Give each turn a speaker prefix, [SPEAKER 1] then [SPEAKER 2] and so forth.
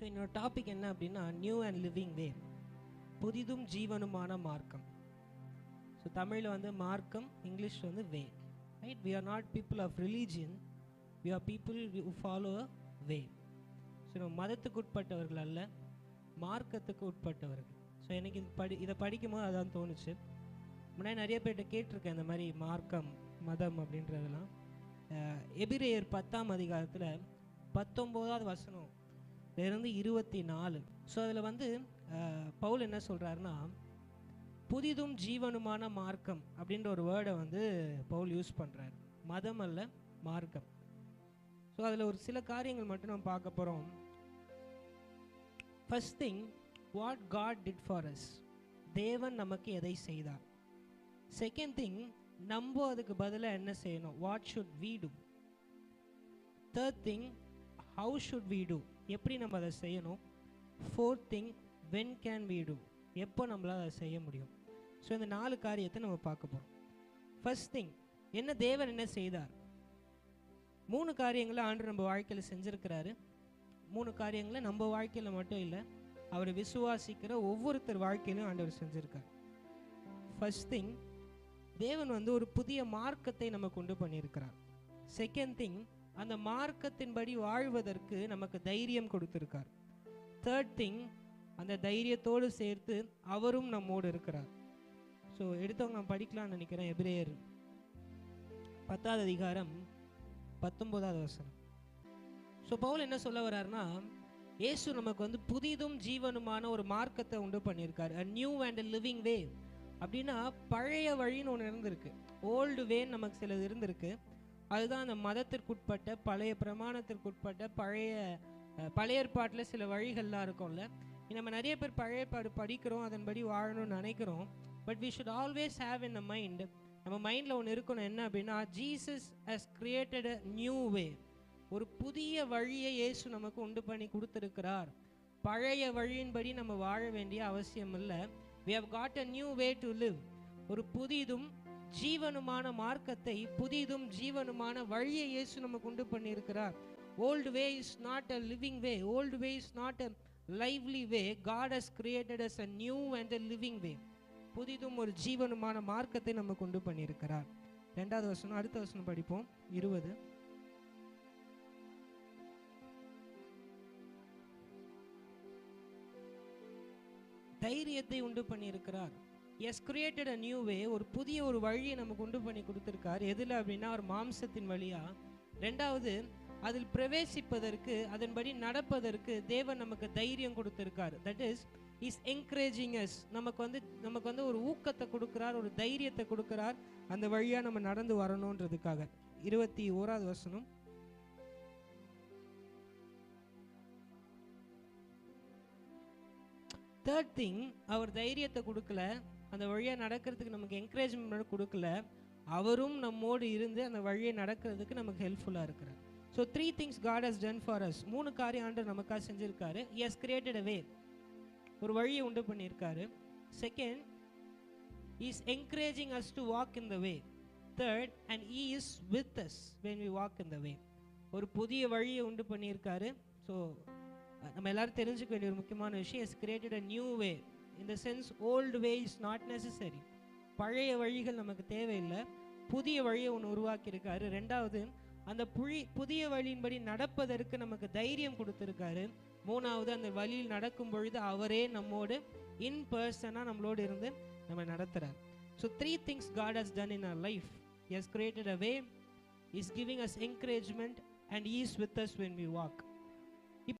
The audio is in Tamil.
[SPEAKER 1] ஸோ என்னோட டாபிக் என்ன அப்படின்னா நியூ அண்ட் லிவிங் வே புதிதும் ஜீவனுமான மார்க்கம். ஸோ தமிழில் வந்து மார்க்கம் இங்கிலீஷ் வந்து way right we are not people of religion we are people you follow a way so நம்ம மதத்துக்கு உட்பட்டவர்கள் அல்ல மார்க்கத்துக்கு உட்பட்டவர்கள். ஸோ எனக்கு இது படி இதை படிக்கும்போது அதான் தோணுச்சு. முன்னாடி நிறைய பேர்கிட்ட கேட்டிருக்கேன் இந்த மாதிரி மார்க்கம் மதம் அப்படின்றதெல்லாம். எபிரேயர் பத்தாம் அதிகாரத்தில் பத்தொம்போதாவது வசனம். இருந்து இருபத்தி நாலு ஸோ அதில் வந்து பவுல் என்ன சொல்கிறாருன்னா புதிதும் ஜீவனுமான மார்க்கம் அப்படின்ற ஒரு வேர்டை வந்து பவுல் யூஸ் பண்ணுறாரு மதம் அல்ல மார்க்கம். ஸோ அதில் ஒரு சில காரியங்கள் மட்டும் நம்ம பார்க்க போகிறோம் first thing what God did for us தேவன் நமக்கு எதை செய்தார். செகண்ட் திங் நம்ம அதுக்கு பதிலாக என்ன செய்யணும்? What should we do third thing how should we do எப்படி நம்ம அதை செய்யணும்? Fourth thing when can we do எப்போ நம்மளால் அதை செய்ய முடியும்? ஸோ இந்த நாலு காரியத்தை நம்ம பார்க்க போகிறோம் ஃபஸ்ட் திங் என்ன தேவன் என்ன செய்தார்? மூணு காரியங்களை ஆண்டு நம்ம வாழ்க்கையில் செஞ்சுருக்கிறாரு. மூணு காரியங்களை நம்ம வாழ்க்கையில் மட்டும் இல்லை அவரை விசுவாசிக்கிற ஒவ்வொருத்தர் வாழ்க்கையிலும் ஆண்டவர் செஞ்சுருக்கார். ஃபர்ஸ்ட் திங் தேவன் வந்து ஒரு புதிய மார்க்கத்தை நம்ம கொண்டு பண்ணியிருக்கிறார். செகண்ட் திங் அந்த மார்க்கத்தின்படி வாழ்வதற்கு நமக்கு தைரியம் கொடுத்திருக்கார். தேர்ட் திங் அந்த தைரியத்தோடு சேர்த்து அவரும் நம்மோடு இருக்கிறார். ஸோ எடுத்தவங்க நான் படிக்கலாம்னு நினைக்கிறேன் எபிரேயர். பத்தாவது அதிகாரம் பத்தொன்பதாவது வசனம். ஸோ பவுல் என்ன சொல்ல வர்றாருன்னா ஏசு நமக்கு வந்து புதிதும் ஜீவனுமான ஒரு மார்க்கத்தை உண்டு பண்ணியிருக்காரு. A new and living way அப்படின்னா பழைய வழின்னு ஒன்று இருந்திருக்கு. ஓல்டு வேன்னு நமக்கு சிலது இருந்திருக்கு. அதுதான் அந்த மதத்திற்குட்பட்ட பழைய பிரமாணத்திற்குட்பட்ட பழைய பழைய ஏற்பாட்டில் சில வழிகள்லாம் இருக்கும்ல. நம்ம நிறைய பேர் பழைய ஏற்பாடு படிக்கிறோம் அதன்படி வாழணும்னு நினைக்கிறோம். But we should always have in a mind நம்ம மைண்டில் ஒன்று இருக்கணும் என்ன அப்படின்னா Jesus has created a new way ஒரு புதிய வழியை இயேசு நமக்கு உண்டு பண்ணி கொடுத்துருக்கிறார். பழைய வழியின்படி நம்ம வாழ வேண்டிய அவசியம் இல்லை. We have got a new way to live ஒரு புதிதும் ஜீவனுமான மார்க்கத்தை புதிதும் ஜீவனுமான வழியை இயேசு நமக்கு உண்டு பண்ணியிருக்கிறார். Old way is not a living way old way is not a lively way God has created us a new and a living way புதிதும் ஒரு ஜீவனுமான மார்க்கத்தை நமக்கு உண்டு பண்ணியிருக்கிறார். ரெண்டாவது வசனம் அடுத்த வசனம் படிப்போம். இருபது. தைரியத்தை உண்டு பண்ணியிருக்கிறார். Has created a new way ஒரு புதிய ஒரு வழியை நமக்கு உண்டு பண்ணி கொடுத்துருக்கார். எதில் அப்படின்னா ஒரு மாம்சத்தின் வழியா. ரெண்டாவது அதில் பிரவேசிப்பதற்கு அதன்படி நடப்பதற்கு தேவன் நமக்கு தைரியம் கொடுத்துருக்கார். That is is encouraging us நமக்கு வந்து நமக்கு வந்து ஒரு ஊக்கத்தை கொடுக்குறார் ஒரு தைரியத்தை கொடுக்குறார் அந்த வழியாக நம்ம நடந்து வரணுன்றதுக்காக. இருபத்தி ஓராவது வசனம். தேர்ட் திங் அவர் தைரியத்தை கொடுக்கல. அந்த வழியாக நடக்கிறதுக்கு நமக்கு என்கரேஜ்மெண்ட் கொடுக்கல. அவரும் நம்மோடு இருந்து அந்த வழியை நடக்கிறதுக்கு நமக்கு ஹெல்ப்ஃபுல்லாக இருக்கிறார். So three things God has done for us மூணு காரியம் ஆண்டு நமக்காக செஞ்சுருக்காரு. எஸ் கிரியேட்டட் அ வே ஒரு வழியை உண்டு பண்ணியிருக்காரு. Second is encouraging us to walk in the way third and he is with us when we walk in the way ஒரு புதிய வழியை உண்டு பண்ணியிருக்காரு. ஸோ நம்ம எல்லாரும் தெரிஞ்சுக்க வேண்டிய ஒரு முக்கியமான விஷயம் is created a new way இந்த sense old way is not necessary பழைய வழிகள் நமக்கு தேவையில்லை. புதிய வழியை ஒன்று உருவாக்கியிருக்காரு. ரெண்டாவது அந்த புழி புதிய வழியின்படி நடப்பதற்கு நமக்கு தைரியம் கொடுத்துருக்காரு. மூணாவது அந்த வழியில் நடக்கும் பொழுது அவரே நம்மோடு இன் பர்சனாக நம்மளோடு இருந்து நம்ம நடத்துகிறார் so three things God has done in our life has created a way is giving us encouragement and he's with us when we walk